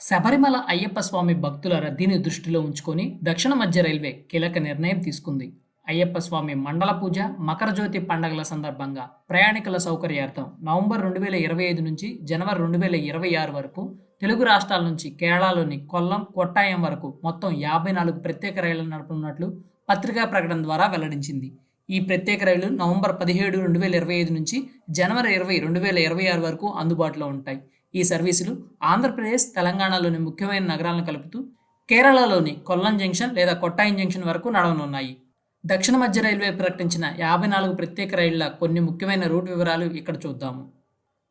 శబరిమల అయ్యప్ప స్వామి భక్తుల రద్దీని దృష్టిలో ఉంచుకొని దక్షిణ మధ్య రైల్వే కీలక నిర్ణయం తీసుకుంది. అయ్యప్ప స్వామి మండల పూజ మకర జ్యోతి పండగల సందర్భంగా ప్రయాణికుల సౌకర్యార్థం నవంబర్ రెండు వేల ఇరవై ఐదు నుంచి జనవరి రెండు వేల ఇరవై ఆరు వరకు తెలుగు రాష్ట్రాల నుంచి కేరళలోని కొల్లం కొట్టాయం వరకు మొత్తం యాభై నాలుగు ప్రత్యేక రైళ్ళు నడుపుతున్నట్లు పత్రికా ప్రకటన ద్వారా వెల్లడించింది. ఈ ప్రత్యేక రైళ్ళు నవంబర్ పదిహేడు రెండు వేల ఇరవై ఐదు నుంచి జనవరి ఇరవై రెండు వేల ఇరవై ఆరు వరకు అందుబాటులో ఉంటాయి. ఈ సర్వీసులు ఆంధ్రప్రదేశ్ తెలంగాణలోని ముఖ్యమైన నగరాలను కలుపుతూ కేరళలోని కొల్లం జంక్షన్ లేదా కొట్టాయం జంక్షన్ వరకు నడవనున్నాయి. దక్షిణ మధ్య రైల్వే ప్రకటించిన యాభై నాలుగు ప్రత్యేక రైళ్ళ కొన్ని ముఖ్యమైన రూట్ వివరాలు ఇక్కడ చూద్దాము.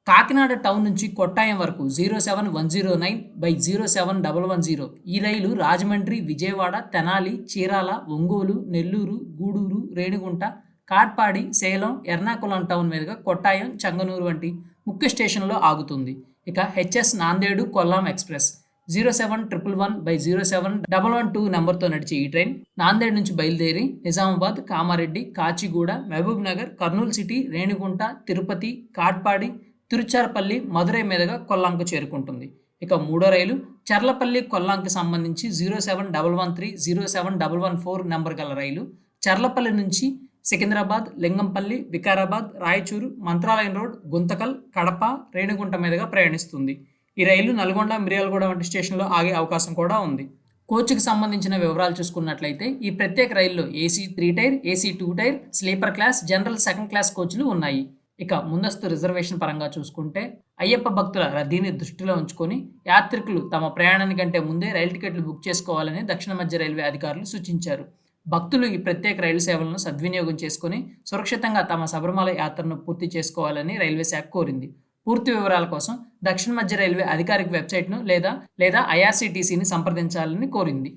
కాకినాడ టౌన్ నుంచి కొట్టాయం వరకు zero seven one zero nine by zero seven double one zero ఈ రైలు రాజమండ్రి విజయవాడ తెనాలి చీరాల ఒంగోలు నెల్లూరు గూడూరు రేణిగుంట కాట్పాడి సేలం ఎర్నాకుళం టౌన్ మీదుగా కొట్టాయం చంగనూరు వంటి ముఖ్య స్టేషన్లో ఆగుతుంది. ఇక HS Nanded Kollam express zero seven triple one by zero seven double one two నెంబర్తో నడిచే ఈ ట్రైన్ నాందేడ్ నుంచి బయలుదేరి నిజామాబాద్ కామారెడ్డి కాచిగూడ మహబూబ్ నగర్ కర్నూలు సిటీ రేణిగుంట తిరుపతి కాట్పాడి తిరుచారపల్లి మదురై మీదుగా కొల్లాంకు చేరుకుంటుంది. ఇక మూడో రైలు చర్లపల్లి కొల్లాంకి సంబంధించి zero seven double one three zero seven double one four number గల రైలు చర్లపల్లి నుంచి సికింద్రాబాద్ లింగంపల్లి వికారాబాద్ రాయచూరు మంత్రాలయం రోడ్ గుంతకల్ కడప రేణిగుంట మీదుగా ప్రయాణిస్తుంది. ఈ రైలు నల్గొండ మిర్యాలగూడ వంటి స్టేషన్లో ఆగే అవకాశం కూడా ఉంది. కోచ్కి సంబంధించిన వివరాలు చూసుకున్నట్లయితే ఈ ప్రత్యేక రైల్లో AC three tier AC two tier sleeper class general second class కోచ్లు ఉన్నాయి. ఇక ముందస్తు రిజర్వేషన్ పరంగా చూసుకుంటే అయ్యప్ప భక్తుల రద్దీని దృష్టిలో ఉంచుకొని యాత్రికులు తమ ప్రయాణానికంటే ముందే రైలు టికెట్లు బుక్ చేసుకోవాలని దక్షిణ మధ్య రైల్వే అధికారులు సూచించారు. భక్తులు ఈ ప్రత్యేక రైలు సేవలను సద్వినియోగం చేసుకుని సురక్షితంగా తమ శబరిమల యాత్రను పూర్తి చేసుకోవాలని రైల్వే శాఖ కోరింది. పూర్తి వివరాల కోసం దక్షిణ మధ్య రైల్వే అధికారిక వెబ్సైట్ను లేదా లేదా ఐఆర్సీటీసీని సంప్రదించాలని కోరింది.